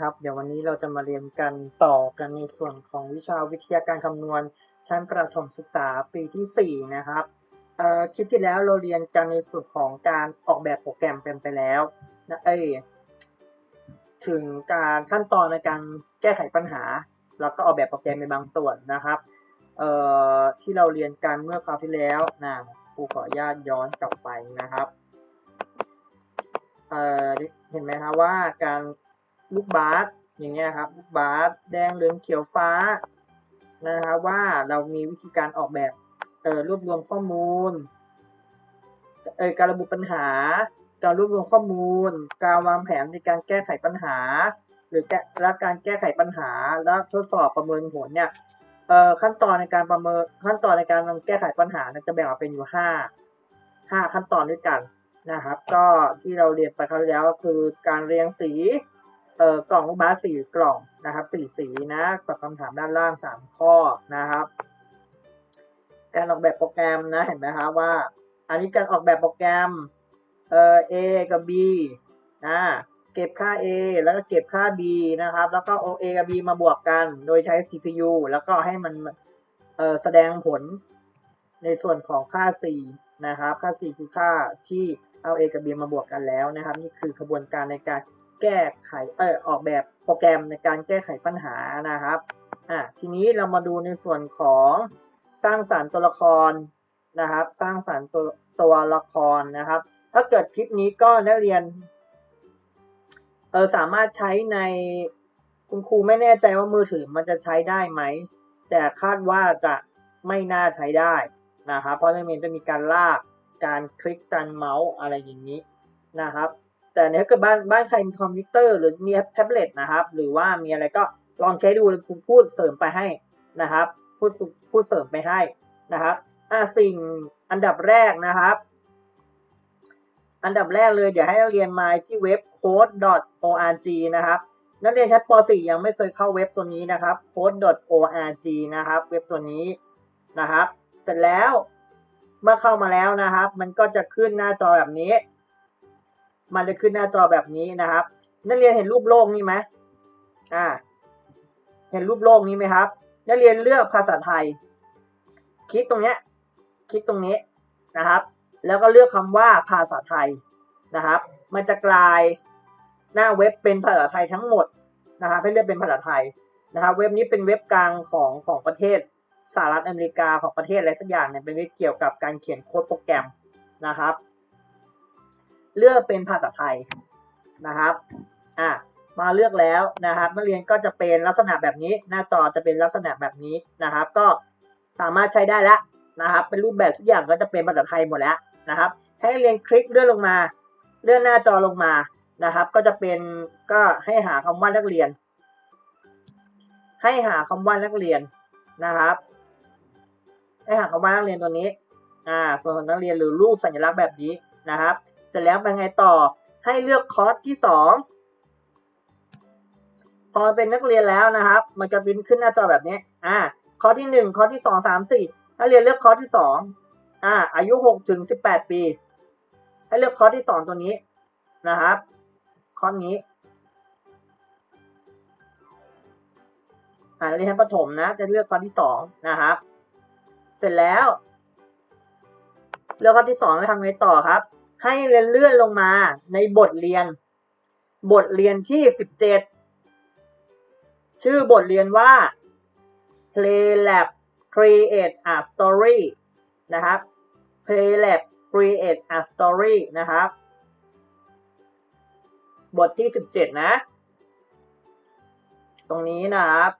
ครับ เดี๋ยววันนี้เราจะมาเรียนกันต่อกันในส่วนของวิชาวิทยาการคำนวณ ชั้นประถมศึกษาปีที่ 4 นะครับเอ่อคลิปที่แล้วเราเรียนกันในส่วนของการออกแบบโปรแกรมเป็นไปแล้วนะเอ้ถึงการขั้นตอนในการแก้ไขปัญหา แล้วก็ออกแบบโปรแกรมในบางส่วนนะครับเอ่อที่เราเรียนกันเมื่อคราวที่แล้วนะครูขออนุญาตย้อนกลับไปนะครับเเห็นไหมครับว่าการ ลูกบาสอย่างเงี้ยครับลูกบาสแดงเหลืองเขียวฟ้านะครับว่าเรามีวิธีการออกแบบเอ่อรวบรวมข้อมูลเอ่อการระบุปัญหา การรวบรวมข้อมูล การวางแผนในการแก้ไขปัญหา หรือแก้และการแก้ไขปัญหา และทดสอบประเมินผลเนี่ยเอ่อขั้นตอนในการประเมินขั้นตอนในการแก้ไขปัญหาจะแบ่งออกเป็นอยู่ห้าห้าขั้นตอนด้วยกันนะครับ ก็ที่เราเรียนไปคราวแล้วก็คือการเรียงสี เอ่อกล่องลูกบาสสี่กล่องนะครับสี่สีนะตอบคำถามด้านล่างสามข้อนะครับ การออกแบบโปรแกรมนะเห็นไหมครับว่า อันนี้การออกแบบโปรแกรมเอ่อ A กับ B นะเก็บค่า A แล้วก็เก็บค่า B นะครับ แล้วก็เอา A กับ B มาบวกกัน โดยใช้ CPU แล้วก็ให้มันเอ่อแสดงผลในส่วนของค่า C นะครับ ค่า C คือค่าที่เอา A กับ B มาบวกกันแล้วนะครับ นี่คือกระบวนการในการ แก้ไขเออออกแบบโปรแกรมในการแก้ไขปัญหานะครับอะทีนี้เรามาดูในส่วนของสร้างสารรค์ตัวละครนะครับ สร้างสารรค์ตัวตัวละครนะครับ ถ้าเกิดคลิปนี้ก็นักเรียนเออสามารถใช้ในคุณครูไม่แน่ใจว่ามือถือมันจะใช้ได้ไหม แต่คาดว่าจะไม่น่าใช้ได้นะครับเพราะนักเรียนจะมีการลากการคลิกการเมาส์อะไรอย่างนี้นะครับ แต่ถ้าเกิดบ้านบ้านใครมีคอมพิวเตอร์หรือมีแท็บเล็ตนะครับ หรือว่ามีอะไรก็ลองใช้ดูครูพูดเสริมไปให้นะครับ พูดสุพูดเสริมไปให้นะครับอะสิ่งอันดับแรกนะครับ อันดับแรกเลยเดี๋ยวให้นักเรียนมาที่เว็บ code.org นะครับนักเรียนชั้นป .4 ยังไม่เคยเข้าเว็บตัวนี้นะครับ code.org นะครับ เว็บตัวนี้นะครับ เสร็จแล้วเมื่อเข้ามาแล้วนะครับ มันก็จะขึ้นหน้าจอแบบนี้ มันจะขึ้นหน้าจอแบบนี้นะครับ นักเรียนเห็นรูปโลกนี้ไหมอ่า เห็นรูปโลกนี้ไหมครับ นักเรียนเลือกภาษาไทย คลิกตรงเนี้ย คลิกตรงนี้นะครับ แล้วก็เลือกคำว่าภาษาไทยนะครับ มันจะกลายหน้าเว็บเป็นภาษาไทยทั้งหมดนะครับให้เลือกเป็นภาษาไทยนะครับเว็บนี้เป็นเว็บกลางของของประเทศสหรัฐอเมริกาของประเทศอะไรสักอย่างเนี่ยเป็นเว็บเกี่ยวกับการเขียนโค้ดโปรแกรมนะครับ เลือกเป็นภาษาไทยนะครับอะมาเลือกแล้วนะครับ นักเรียนก็จะเป็นลักษณะแบบนี้ หน้าจอจะเป็นลักษณะแบบนี้นะครับ ก็สามารถใช้ได้แล้วนะครับ เป็นรูปแบบทุกอย่างก็จะเป็นภาษาไทยหมดแล้วนะครับ ให้นักเรียนคลิกเลื่อนลงมา เลื่อนหน้าจอลงมานะครับ ก็จะเป็นก็ให้หาคำว่านักเรียน ให้หาคำว่านักเรียนนะครับ ให้หาคำว่านักเรียนตัวนี้อ่าส่วนของนักเรียนหรือรูปสัญลักษณ์แบบนี้นะครับ เสร็จแล้วเป็นไงต่อให้เลือกคอร์สที่สองพอเป็นนักเรียนแล้วนะครับ มันจะบินขึ้นหน้าจอแบบนี้ อ่า คอร์สที่หนึ่งคอร์สที่สองสามสี่นักเรียนเลือกคอร์สที่สองอ่า อายุหกถึงสิบแปดปี ให้เลือกคอร์สที่สองตัวนี้นะครับ คอร์สนี้ อ่านักเรียนชั้นประถมนะ จะเลือกคอร์สที่สองนะครับ เสร็จแล้ว เลือกข้อที่สองแล้วทำไงต่อครับ ให้เลื่อนลงมาในบทเรียน บทเรียนที่สิบเจ็ดชื่อบทเรียนว่า Play Lab Create a Story นะครับ Play Lab Create a Story นะครับ บทที่สิบเจ็ดนะ ตรงนี้นะครับ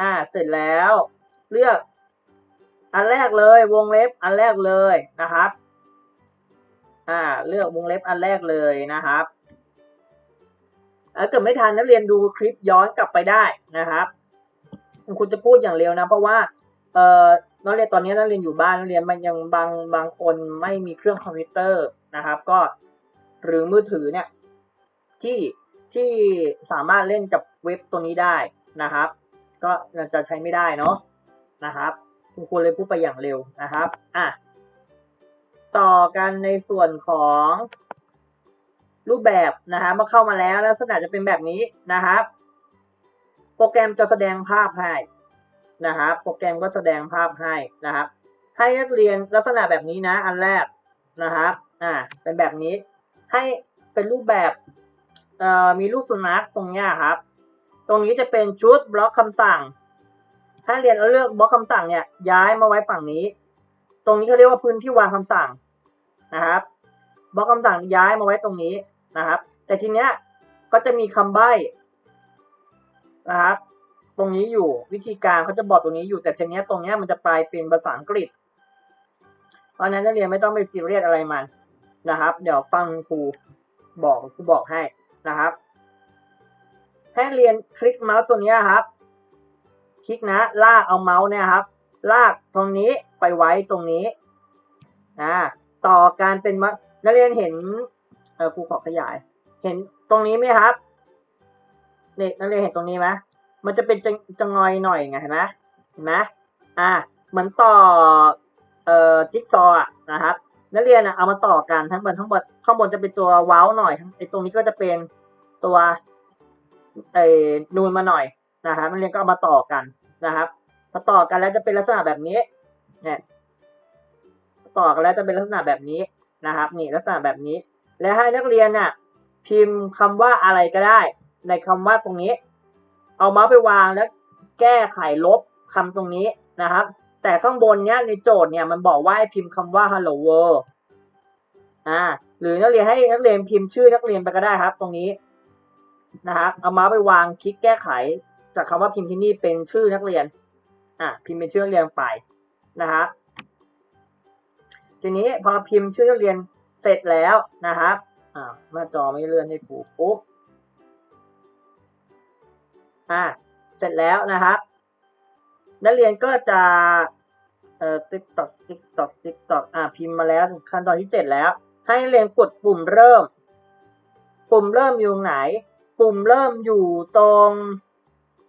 อ่า เสร็จแล้ว เลือก อันแรกเลยวงเล็บอันแรกเลยนะครับ อ่าเลือกวงเล็บอันแรกเลยนะครับถ้าเกิดไม่ทันนักเรียนดูคลิปย้อนกลับไปได้นะครับ คุณจะพูดอย่างเร็วนะ เพราะว่าเอ่อนักเรียนตอนนี้นักเรียนอยู่บ้านนักเรียนมันยังบางบางคนไม่มีเครื่องคอมพิวเตอร์นะครับ ก็หรือมือถือเนี่ยที่ที่สามารถเล่นกับเว็บตัวนี้ได้นะครับ ก็จะใช้ไม่ได้เนาะนะครับ คุณครูเลยพูดไปอย่างเร็วนะครับ อะ ต่อกันในส่วนของรูปแบบนะครับเมื่อเข้ามาแล้วลักษณะจะเป็นแบบนี้นะครับ โปรแกรมจะแสดงภาพให้นะครับโปรแกรมก็แสดงภาพให้นะครับ ให้นักเรียนลักษณะแบบนี้นะ อันแรกนะครับอ่าเป็นแบบนี้ ให้เป็นรูปแบบเอ่อมีลูกสุนัขตรงนี้ครับ ตรงนี้จะเป็นชุดบล็อกคำสั่ง ถ้าเรียนเลือกบล็อกคำสั่งเนี่ยย้ายมาไว้ฝั่งนี้ รงนี้เขาเรียกว่าพื้นที่วางคำสั่งนะครับบล็อกคำสั่งย้ายมาไว้ตรงนี้นะครับ แต่ทีเนี้ยก็จะมีคำใบ้นะครับ ตรงนี้อยู่วิธีการเขาจะบอกตรงนี้อยู่แต่ทีเนี้ยตรงเนี้ยมันจะกลายเป็นภาษาอังกฤษ เพราะนั้นนักเรียนไม่ต้องไปซีเรียสอะไรมันนะครับ เดี๋ยวฟังครูบอกครูบอกให้นะครับให้เรียนคลิกเมาส์ตัวเนี้ยครับ คลิกนะ ลากเอาเมาส์เนี่ยครับ ลากตรงนี้ ไปไว้ตรงนี้อ่าต่อการเป็นมะนักเรียนเห็นเออครูขอขยาย เห็นตรงนี้ไหมครับนี่นักเรียนเห็นตรงนี้ไหมมันจะเป็นจะจงอยหน่อยไงเห็นไหมเห็นไหมอ่าเหมือนต่อเอ่อจิ๊กซอว์อะนะครับนักเรียนอะเอามาต่อกันทั้งบนทั้งบนข้างบนจะเป็นตัวว้าวหน่อยไอ้ตรงนี้ก็จะเป็นตัวไอ้นูนมาหน่อยนะครับนักเรียนก็เอามาต่อกันนะครับพอต่อกันแล้วจะเป็นลักษณะแบบนี้ เนี่ยต่อกันแล้วจะเป็นลักษณะแบบนี้นะครับ นี่ลักษณะแบบนี้ และให้นักเรียนน่ะพิมพ์คำว่าอะไรก็ได้ ในคำว่าตรงนี้ เอาเมาส์ไปวางแล้วแก้ไขลบคำตรงนี้นะครับ แต่ข้างบนเนี้ยในโจทย์เนี่ยมันบอกว่าให้พิมพ์คำว่า hello world อ่าหรือนักเรียนให้นักเรียนพิมพ์ชื่อนักเรียนไปก็ได้ครับ ตรงนี้นะครับเอาเมาส์ไปวางคลิกแก้ไข จากคำว่าพิมพ์ที่นี่เป็นชื่อนักเรียนอะพิมพ์เป็นชื่อนักเรียนไป นะครับ ทีนี้พอพิมพ์ชื่อนักเรียนเสร็จแล้วนะครับอ่าหน้าจอไม่เลื่อนให้ผูปุ๊บอ่าเสร็จแล้วนะครับ นักเรียนก็จะเอ่อติ๊กตอกติ๊กตอกติ๊กตอกอ่าพิมพ์มาแล้วขั้นตอนที่เจ็ดแล้ว ให้นักเรียนกดปุ่มเริ่ม ปุ่มเริ่มอยู่ไหน ปุ่มเริ่มอยู่ตรง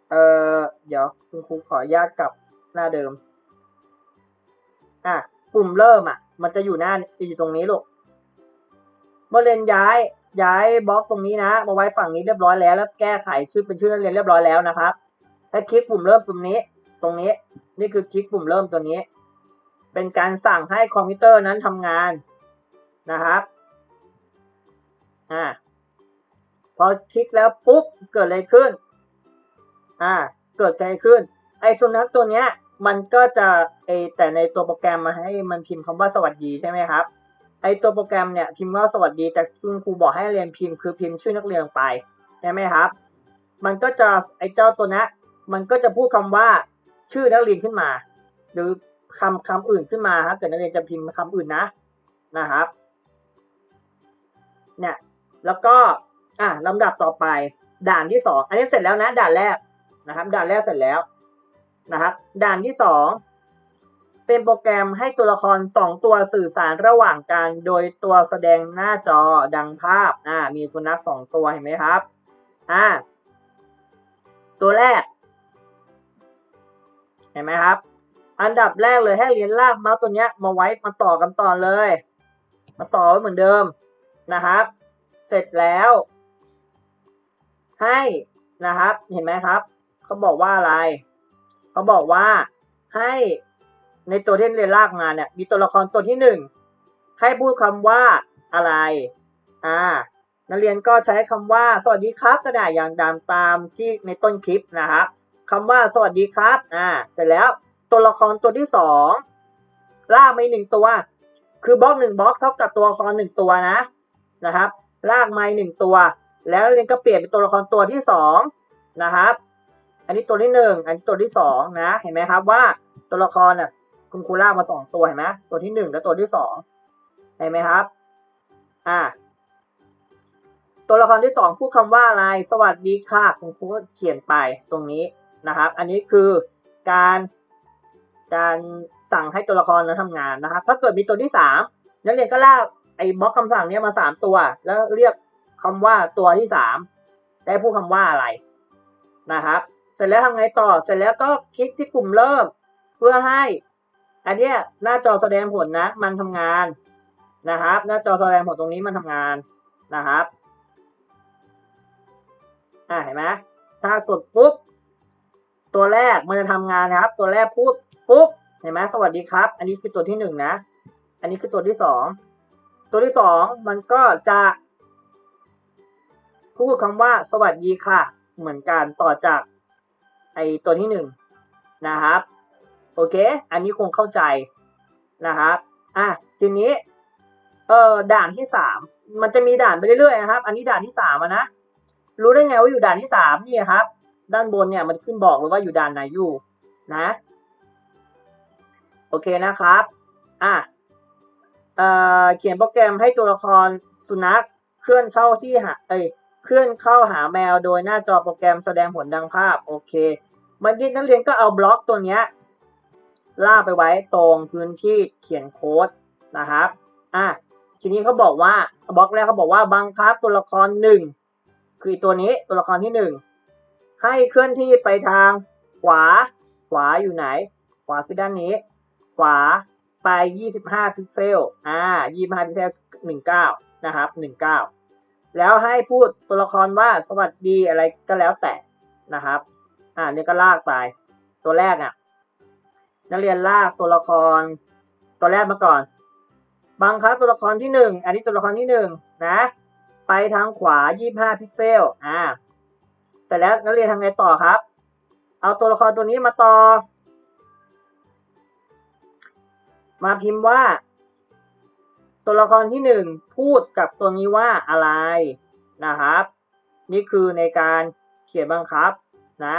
เอ่อเดี๋ยวคุณครูขออนุญาตกลับหน้าเดิม อะปุ่มเริ่มอะ มันจะอยู่หน้าอยู่ตรงนี้ลูกเมื่อเรียนย้ายย้ายบล็อกตรงนี้นะมาไว้ฝั่งนี้เรียบร้อยแล้ว แล้วแก้ไขชื่อเป็นชื่อนักเรียนเรียบร้อยแล้วนะครับให้คลิกปุ่มเริ่มปุ่มนี้ ตรงนี้ นี่คือคลิกปุ่มเริ่มตัวนี้ เป็นการสั่งให้คอมพิวเตอร์นั้นทำงานนะครับอ่าพอคลิกแล้วปุ๊บเกิดอะไรขึ้นอ่าเกิดอะไรขึ้น ไอ้สุนัขตัวเนี้ย มันก็จะไอแต่ในตัวโปรแกรมมาให้มันพิมพ์คำว่าสวัสดีใช่ไหมครับ ไอตัวโปรแกรมเนี่ยพิมพ์ว่าสวัสดี แต่คุณครูบอกให้เรียนพิมพ์คือพิมพ์ชื่อนักเรียนไปใช่ไหมครับ มันก็จะไอเจ้าตัวนี้มันก็จะพูดคำว่าชื่อนักเรียนขึ้นมา หรือคำคำอื่นขึ้นมาครับเกิดนักเรียนจะพิมพ์คำอื่นนะนะครับเนี่ยแล้วก็อะลำดับต่อไปด่านที่สองอันนี้เสร็จแล้วนะด่านแรกนะครับ ด่านแรกเสร็จแล้ว นะครับด่านที่สองเป็นโปรแกรมให้ตัวละครสองตัวสื่อสารระหว่างกัน โดยตัวแสดงหน้าจอดังภาพอ่ามีสุนัขสองตัวเห็นไหมครับอ่าตัวแรก เห็นไหมครับ อันดับแรกเลยให้เรียนลากเมาส์ตัวเนี้ยมาไว้มาต่อกันต่อเลย มาต่อไว้เหมือนเดิมนะครับ เสร็จแล้ว ให้นะครับ เห็นไหมครับเขาบอกว่าอะไร เขาบอกว่าให้ในตัวที่เรียนลากมาเนี่ย มีตัวละครตัวที่หนึ่งให้พูดคำว่าอะไร อ่า นักเรียนก็ใช้คำว่า สวัสดีครับกระดาษอย่างตามตามที่ในต้นคลิปนะครับคำว่าสวัสดีครับ อ่า เสร็จแล้วตัวละครตัวที่สองลากมาหนึ่งตัว คือบล็อกหนึ่งบล็อกเท่ากับตัวละครหนึ่งตัวนะ นะครับ ลากมาหนึ่งตัว แล้วเรียนก็เปลี่ยนเป็นตัวละครตัวที่สองนะครับ อันนี้ตัวที่หนึ่งอันนี้ตัวที่สองนะ เห็นไหมครับว่าตัวละครน่ะคุณครูลากมาสองตัวเห็นไหมตัวที่หนึ่งและตัวที่สองเห็นไหมครับ อ่า ตัวละครที่สองพูดคำว่าอะไร สวัสดีค่ะคุณครูเขียนไปตรงนี้นะครับ อันนี้คือการการสั่งให้ตัวละครนั้นทำงานนะครับ ถ้าเกิดมีตัวที่สามนักเรียนก็ลากไอ้บล็อกคำสั่งเนี้ยมาสามตัว แล้วเรียกคำว่าตัวที่สามได้พูดคำว่าอะไรนะครับ ร็จแล้วทำไงต่อ เสร็จแล้วก็คลิกที่ปุ่มเริ่ม เพื่อให้ อันเนี้ยหน้าจอแสดงผลนะ มันทำงานนะครับ หน้าจอแสดงผลตรงนี้มันทำงานนะครับอ่าเห็นไหมถ้ากดปุ๊บตัวแรกมันจะทำงานนะครับ ตัวแรกพูดปุ๊บเห็นไหมสวัสดีครับ อันนี้คือตัวที่หนึ่งนะ อันนี้คือตัวที่สองตัวที่สองมันก็จะ พูดคำว่าสวัสดีค่ะ เหมือนกันต่อจาก ไอตัวที่หนึ่งนะครับ โอเค อันนี้คงเข้าใจนะครับ อะทีนี้เออด่านที่สามมันจะมีด่านไปเรื่อยๆนะครับ อันนี้ด่านที่สามนะรู้ได้ไงว่าอยู่ด่านที่สามนี่ครับ ด้านบนเนี่ยมันขึ้นบอกเลยว่าอยู่ด่านไหนอยู่นะ โอเคนะครับ อะเอ่อเขียนโปรแกรมให้ตัวละครสุนัขเคลื่อนเข้าที่หาเอ้ย เคลื่อนเข้าหาแมวโดยหน้าจอโปรแกรมแสดงผลดังภาพโอเคมันที่นักเรียนก็เอาบล็อกตัวเนี้ยล่ากไปไว้ตรงพื้นที่เขียนโค้ดนะครับอะทีนี้เขาบอกว่าบล็อกแรกเขาบอกว่าบังคับตัวละครหนึ่งคือตัวนี้ตัวละครที่หนึ่งให้เคลื่อนที่ไปทางขวา ขวาอยู่ไหน ขวาคือด้านนี้ ขวาไป 25 พิกเซล อ่า 25 พิกเซล 19 นะครับ 19 แล้วให้พูดตัวละครว่าสวัสดีอะไรก็แล้วแต่นะครับ อ่านี่ก็ลากไปตัวแรกอะ นักเรียนลากตัวละคร ตัวแรกมาก่อน บังคับตัวละครที่หนึ่งอันนี้ตัวละครที่หนึ่งนะ ไปทางขวา 25 พิกเซล อ่าเสร็จแล้วนักเรียนทำไงต่อครับ เอาตัวละครตัวนี้มาต่อ มาพิมพ์ว่า ตัวละครที่หนึ่งพูดกับตัวนี้ว่าอะไรนะครับ นี่คือในการเขียนบังคับนะ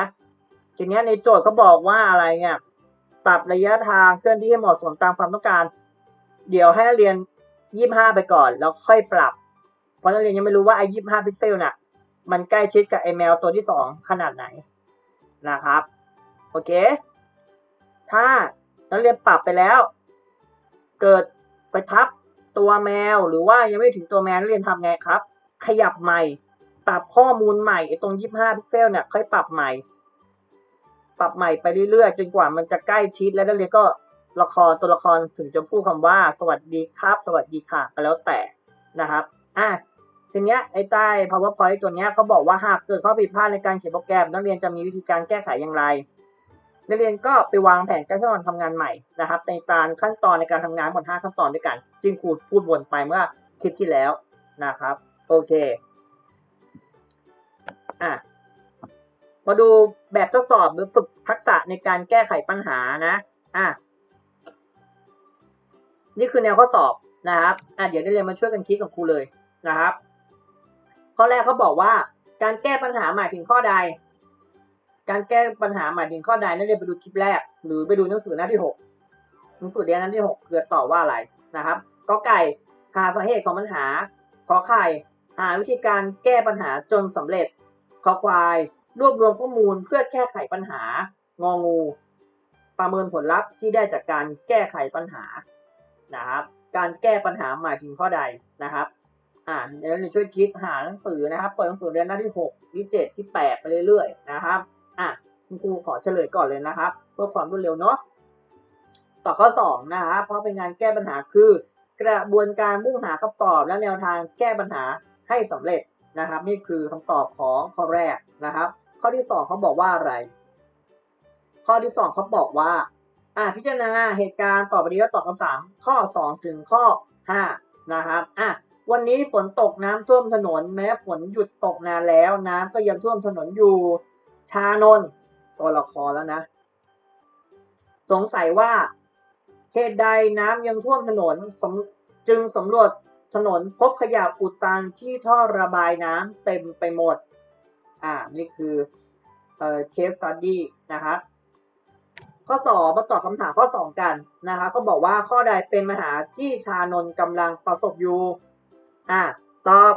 ทีนี้ในโจทย์เขาบอกว่าอะไรเนี่ยปรับระยะทางเคลื่อนที่ให้เหมาะสมตามความต้องการ เดี๋ยวให้นักเรียน 25 ไปก่อน แล้วค่อยปรับ เพราะนักเรียนยังไม่รู้ว่าไอ้25 พิกเซลน่ะ มันใกล้ชิดกับไอ้แมวตัวที่สองขนาดไหนนะครับ โอเค ถ้านักเรียนปรับไปแล้ว เกิดไปทับ ตัวแมวหรือว่ายังไม่ถึงตัวแมวนักเรียนทำไงครับ ขยับใหม่ ปรับข้อมูลใหม่ไอ้ตรง25พิกเซลเนี่ยค่อยปรับใหม่ ปรับใหม่ไปเรื่อยๆจนกว่ามันจะใกล้ชิดแล้วนักเรียนก็ละครตัวละครถึงจะพูดคำว่า สวัสดีครับ สวัสดีค่ะก็แล้วแต่นะครับอะทีเนี้ยไอ้ใต้ powerpoint ตัวเนี้ยเขาบอกว่าหากเกิดข้อผิดพลาดในการเขียนโปรแกรม นักเรียนจะมีวิธีการแก้ไขอย่างไร นักเรียนก็ไปวางแผนการขั้นตอนทำงานใหม่นะครับ ในการขั้นตอนในการทำงานหมด5ขั้นตอนด้วยกันซึ่งครูพูดวนไปเมื่อคลิปที่แล้วนะครับโอเคอะมาดูแบบทดสอบหรือฝึกทักษะในการแก้ไขปัญหานะอะนี่คือแนวข้อสอบนะครับอะเดี๋ยวนักเรียนมาช่วยกันคิดกับครูเลยนะครับ ข้อแรกเขาบอกว่าการแก้ปัญหาหมายถึงข้อใด การแก้ปัญหาหมายถึงข้อใดนักเรียนไปดูคลิปแรก หรือไปดูหนังสือหน้าที่หกหนังสือเรียนหน้าที่หกเกิดตอบว่าอะไรนะครับก็ไก่หาสาเหตุของปัญหาขอไข่หาวิธีการแก้ปัญหาจนสำเร็จขอควาย รวบรวมข้อมูลเพื่อแก้ไขปัญหางองู ประเมินผลลัพธ์ที่ได้จากการแก้ไขปัญหานะครับการแก้ปัญหาหมายถึงข้อใดนะครับอ่าเดี๋ยวเราช่วยคิดหาหนังสือนะครับ เปิดหนังสือเรียนหน้าที่หกที่เจ็ดที่แปดไปเรื่อยๆนะครับ อะคุณครูขอเฉลยก่อนเลยนะครับเพื่อความรวดเร็วเนาะต่อข้อสองนะครับเพราะเป็นงานแก้ปัญหาคือกระบวนการมุ่งหาคำตอบและแนวทางแก้ปัญหาให้สำเร็จนะครับ นี่คือคำตอบของข้อแรกนะครับ ข้อที่สองเขาบอกว่าอะไร ข้อที่สองเขาบอกว่าอ่าพิจารณาเหตุการณ์ต่อไปนี้แล้วตอบคำถามข้อสองถึงข้อห้านะครับอะวันนี้ฝนตกน้ำท่วมถนนแม้ฝนหยุดตกนานแล้วน้ำก็ยังท่วมถนนอยู่ ชานนตัวละครแล้วนะ สงสัยว่าเหตุใดน้ำยังท่วมถนนจึงสำรวจถนนพบขยะอุดตันที่ท่อระบายน้ำเต็มไปหมด อ่า นี่คือเออ case study นะครับข้อสอบมาตอบคำถามข้อสองกันนะคะก็บอกว่าข้อใดเป็นปัญหาที่ชานนกำลังประสบอยู่ อ่า ตอบ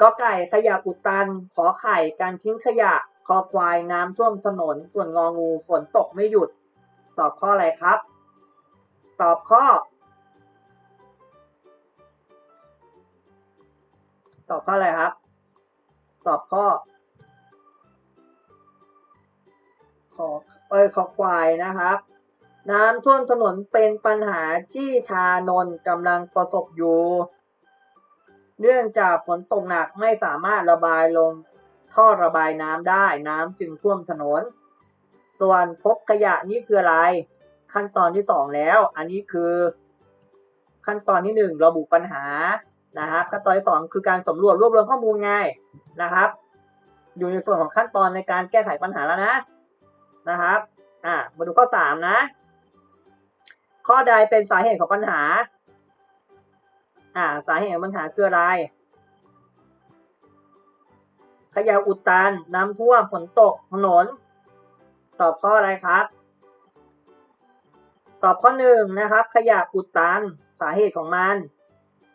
ก็ไก่ขยะอุดตัน ขอไข่การทิ้งขยะ คอควายน้ำท่วมถนน ส่วนงองูฝนตกไม่หยุด ตอบข้ออะไรครับ ตอบข้อ ตอบข้ออะไรครับ ตอบข้อ ขอเอยขอควายนะครับ น้ำท่วมถนนเป็นปัญหาที่ชานนกำลังประสบอยู่ เนื่องจากฝนตกหนักไม่สามารถระบายลงท่อระบายน้ำได้น้ำจึงท่วมถนน ส่วนพบขยะนี่คืออะไร ขั้นตอนที่สองแล้ว อันนี้คือ ขั้นตอนที่หนึ่งระบุปัญหานะครับขั้นตอนที่สองคือการสำรวจรวบรวมข้อมูลไงนะครับ อยู่ในส่วนของขั้นตอนในการแก้ไขปัญหาแล้วนะนะครับอ่ามาดูข้อสามนะ ข้อใดเป็นสาเหตุของปัญหา อ่าสาเหตุของปัญหาคืออะไร ขยะอุดตันน้ำท่วมฝนตกถนน ตอบข้ออะไรครับ ตอบข้อหนึ่งนะครับ ขยะอุดตันสาเหตุของมัน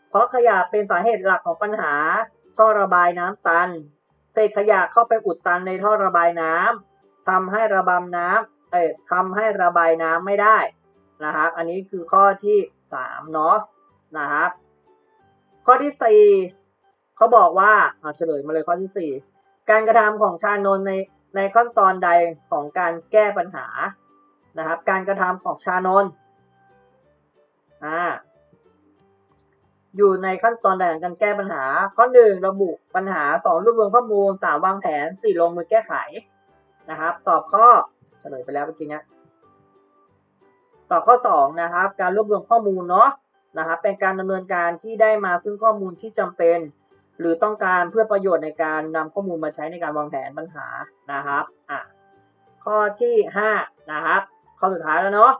เพราะขยะเป็นสาเหตุหลักของปัญหา ท่อระบายน้ำตันเศษขยะเข้าไปอุดตันในท่อระบายน้ำทำให้ระบายน้ำเอ้ยทำให้ระบายน้ำไม่ได้นะครับอันนี้คือข้อที่สามเนาะนะครับ ข้อที่สี่เขาบอกว่าเอาเฉลยมาเลยข้อที่สี่การกระทำของชานนในในขั้นตอนใดของการแก้ปัญหานะครับ การกระทำของชานนอ่าอยู่ในขั้นตอนใดของการแก้ปัญหา ข้อหนึ่งระบุปัญหาสองรวบรวมข้อมูลสามวางแผนสี่ลงมือแก้ไขนะครับ ตอบข้อเฉลยไปแล้วเมื่อกี้เนี้ยตอบข้อสองนะครับ การรวบรวมข้อมูลเนาะ นะครับเป็นการดำเนินการที่ได้มาซึ่งข้อมูลที่จำเป็น หรือต้องการเพื่อประโยชน์ในการนำข้อมูลมาใช้ในการวางแผนปัญหานะครับอะข้อที่ห้านะครับข้อสุดท้ายแล้วเนาะ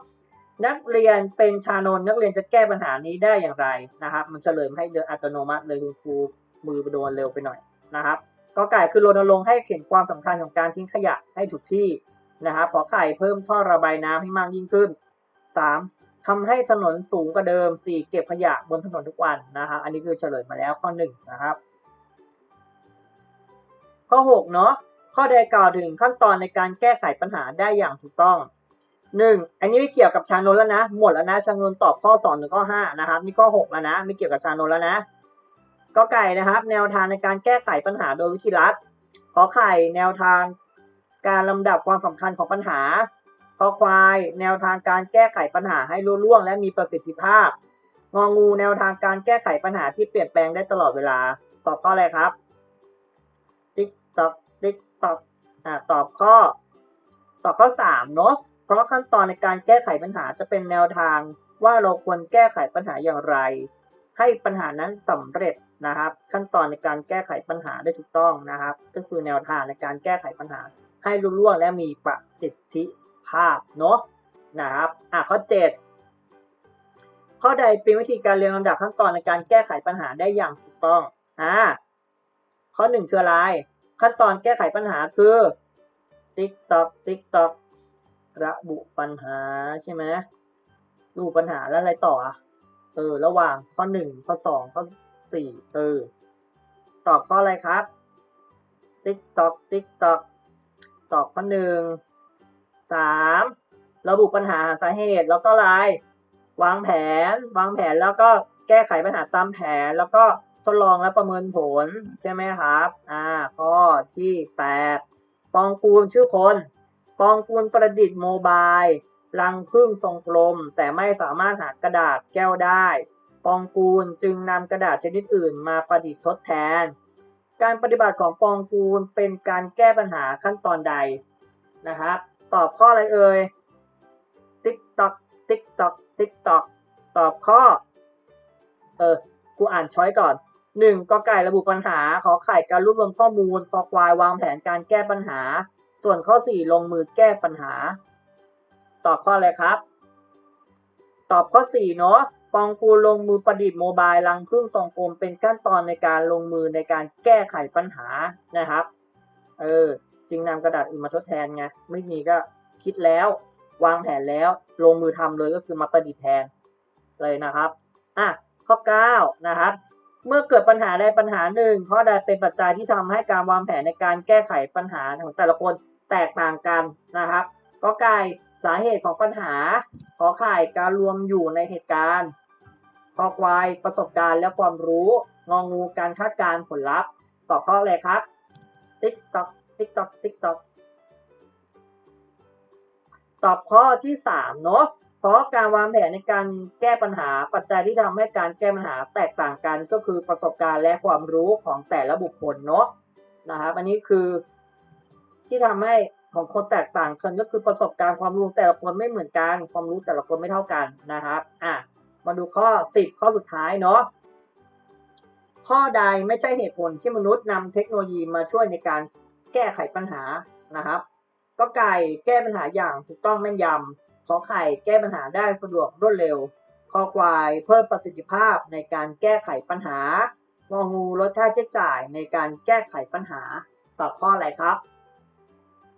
นักเรียนเป็นชานนนักเรียนจะแก้ปัญหานี้ได้อย่างไรนะครับ มันเฉลยให้โดอัตโนมัติเลยคุณครูมือโดนเร็วไปหน่อยนะครับก็ไก่คือรณรงค์ให้เห็นความสำคัญของการทิ้งขยะให้ถูกที่นะครับขอไข่เพิ่มท่อระบายน้ำให้มากยิ่งขึ้นสาม ทำให้ถนนสูงกว่าเดิมสี่เก็บขยะบนถนนทุกวันนะครับ อันนี้คือเฉลยมาแล้วข้อหนึ่งนะครับ ข้อหกเนาะข้อใดกล่าวถึงขั้นตอนในการแก้ไขปัญหาได้อย่างถูกต้องหนึ่งอันนี้ไม่เกี่ยวกับชานน์แล้วนะ หมดแล้วนะชานน์ตอบข้อสองถึงข้อห้านะครับนี่ข้อหกแล้วนะ ไม่เกี่ยวกับชานน์แล้วนะก็ไก่นะครับ แนวทางในการแก้ไขปัญหาโดยวิธีรัดขอไข่แนวทางการลำดับความสำคัญของปัญหา ขอควาย แนวทางการแก้ไขปัญหาให้รุ่ล่วง และมีประสิทธิภาพ งองูแนวทางการแก้ไขปัญหาที่เปลี่ยนแปลงได้ตลอดเวลา ตอบข้ออะไรครับ ติ๊กตอกติ๊กตอกอ่าตอบข้อ ตอบข้อสามเนาะเพราะขั้นตอนในการแก้ไขปัญหาจะเป็นแนวทางว่าเราควรแก้ไขปัญหาอย่างไร ให้ปัญหานั้นสำเร็จนะครับ ขั้นตอนในการแก้ไขปัญหาได้ถูกต้องนะครับ ก็คือแนวทางในการแก้ไขปัญหา ให้รุ่ล่วงและมีประสิทธิ ภาพเนาะนะครับอะข้อเจ็ดข้อใดเป็นวิธีการเรียงลำดับขั้นตอนในการแก้ไขปัญหาได้อย่างถูกต้องอ่าข้อหนึ่งคืออะไร ขั้นตอนแก้ไขปัญหาคือ ติ๊กตอกติ๊กตอกระบุปัญหาใช่ไหมระบุปัญหาแล้วอะไรต่ออะเออ ระหว่างข้อหนึ่งข้อสองข้อสี่เออ ตอบข้ออะไรครับ ติ๊กตอกติ๊กตอกตอบข้อหนึ่ง สามระบุปัญหาสาเหตุ แล้วก็อะไรวางแผน วางแผนแล้วก็แก้ไขปัญหาตามแผน แล้วก็ทดลองและประเมินผล ใช่ไหมครับ อ่า ข้อที่แปดปองกูลชื่อคน ปองกูลประดิษฐ์โมบายรังพึ่งทรงกลม แต่ไม่สามารถหากระดาษแก้วได้ ปองกูลจึงนำกระดาษชนิดอื่นมาประดิษฐ์ทดแทน การปฏิบัติของปองกูลเป็นการแก้ปัญหาขั้นตอนใดนะครับ ตอบข้ออะไรเอ่ยติ๊กตอกติ๊กตอกติ๊กตอกตอบข้อ เออ กูอ่านช้อยก่อนหนึ่งกอไก่ระบุปัญหา ขอไข่การรวบรวมข้อมูลคอควายวางแผนการแก้ปัญหา ส่วนข้อสี่ลงมือแก้ปัญหา ตอบข้ออะไรครับ ตอบข้อสี่เนาะปองกูลงมือประดิษฐ์โมบายรังพึ่งทรงกลมเป็นขั้นตอนในการลงมือในการแก้ไขปัญหานะครับ เออ จึงนำกระดาษอื่นมาทดแทนไงไม่มีก็คิดแล้ว วางแผนแล้วลงมือทำเลยก็คือมาประดิษฐ์แทนเลยนะครับอะข้อ 9 นะครับ เมื่อเกิดปัญหาใดปัญหาหนึ่งข้อใดเป็นปัจจัยที่ทำให้การวางแผนในการแก้ไขปัญหาของแต่ละคนแตกต่างกันนะครับก็ไก่สาเหตุของปัญหา ขอไข่การรวมอยู่ในเหตุการณ์ขอควายประสบการณ์และความรู้ งองูการคาดการณ์ผลลัพธ์ตอบข้ออะไรครับติ๊กตอก ติ๊กต๊อกติ๊กต๊อกตอบข้อที่สามเนาะเพราะการวางแผนในการแก้ปัญหาปัจจัยที่ทำให้การแก้ปัญหาแตกต่างกันก็คือประสบการณ์และความรู้ของแต่ละบุคคลเนาะนะครับอันนี้คือที่ทำให้ของคนแตกต่างกันก็คือประสบการณ์ความรู้แต่ละคนไม่เหมือนกัน ความรู้แต่ละคนไม่เท่ากันนะครับอะมาดูข้อสิบข้อสุดท้ายเนาะข้อใดไม่ใช่เหตุผลที่มนุษย์นำเทคโนโลยีมาช่วยในการ แก้ไขปัญหานะครับ ก็ไก่แก้ปัญหาอย่างถูกต้องแม่นยำขอไข่แก้ปัญหาได้สะดวกรวดเร็วคอควายเพิ่มประสิทธิภาพในการแก้ไขปัญหางองูลดค่าใช้จ่ายในการแก้ไขปัญหา ตอบข้ออะไรครับ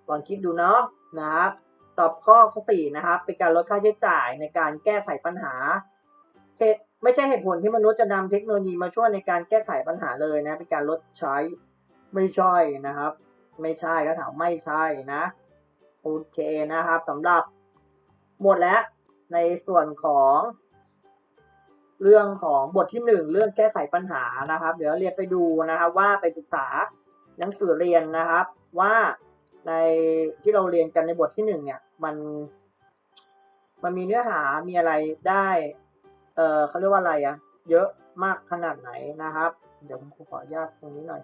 ลองคิดดูเนาะนะครับตอบข้อข้อสี่นะครับ เป็นการลดค่าใช้จ่ายในการแก้ไขปัญหาเหตุไม่ใช่เหตุผลที่มนุษย์จะนำเทคโนโลยีมาช่วยในการแก้ไขปัญหาเลยนะ เป็นการลดใช้ไม่ใช่นะครับ ไม่ใช่ก็ถามไม่ใช่นะโอเคนะครับสำหรับหมดแล้วในส่วนของ เรื่องของบทที่หนึ่งเรื่องแก้ไขปัญหานะครับ เดี๋ยวเรียนไปดูนะครับว่าไปศึกษาหนังสือเรียนนะครับ ว่าในที่เราเรียนกันในบทที่หนึ่งเนี่ยมัน มันมีเนื้อหามีอะไรได้ เออเขาเรียกว่าอะไรอะเยอะมากขนาดไหนนะครับ เดี๋ยวผมขออนุญาตตรงนี้หน่อย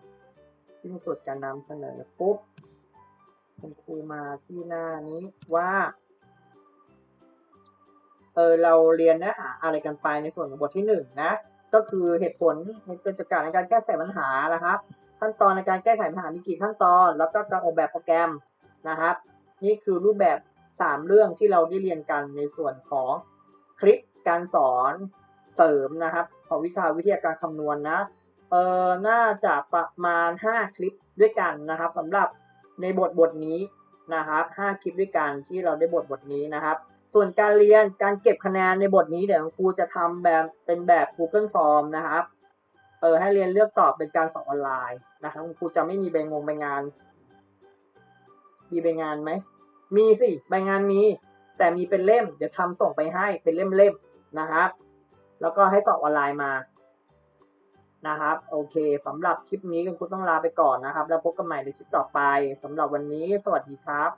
สิ้นสุดการนำเสนอปุ๊บคุณครูมาที่หน้านี้ว่า เออเราเรียนเนื้อหาอะไรกันไปในส่วนของบทที่หนึ่งนะ ก็คือเหตุผลในเป็นจัการในการแก้ไขปัญหานะครับ ขั้นตอนในการแก้ไขปัญหามีกี่ขั้นตอน แล้วก็การออกแบบโปรแกรมนะครับ นี่คือรูปแบบสามเรื่องที่เราได้เรียนกันในส่วนของคลิปการสอนเสริมนะครับ ของวิชาวิทยาการคำนวณนะ เออน่าจะประมาณ 5 คลิปด้วยกันนะครับสำหรับในบทบทนี้นะครับ5คลิปด้วยกันที่เราได้บทบทนี้นะครับ ส่วนการเรียนการเก็บคะแนนในบทนี้เดี๋ยวครูจะทำแบบเป็นแบบ Google Form นะครับเออให้เรียนเลือกตอบเป็นการสอนออนไลน์นะครับคุณครูจะไม่มีใบงงใบงาน มีใบงานไหมมีสิใบงานมี แต่มีเป็นเล่ม เดี๋ยวทำส่งไปให้เป็นเล่มๆนะครับ แล้วก็ให้สอบออนไลน์มา นะครับ โอเคสำหรับคลิปนี้คุณครูต้องลาไปก่อนนะครับ แล้วพบกันใหม่ในคลิปต่อไปสำหรับวันนี้ สวัสดีครับ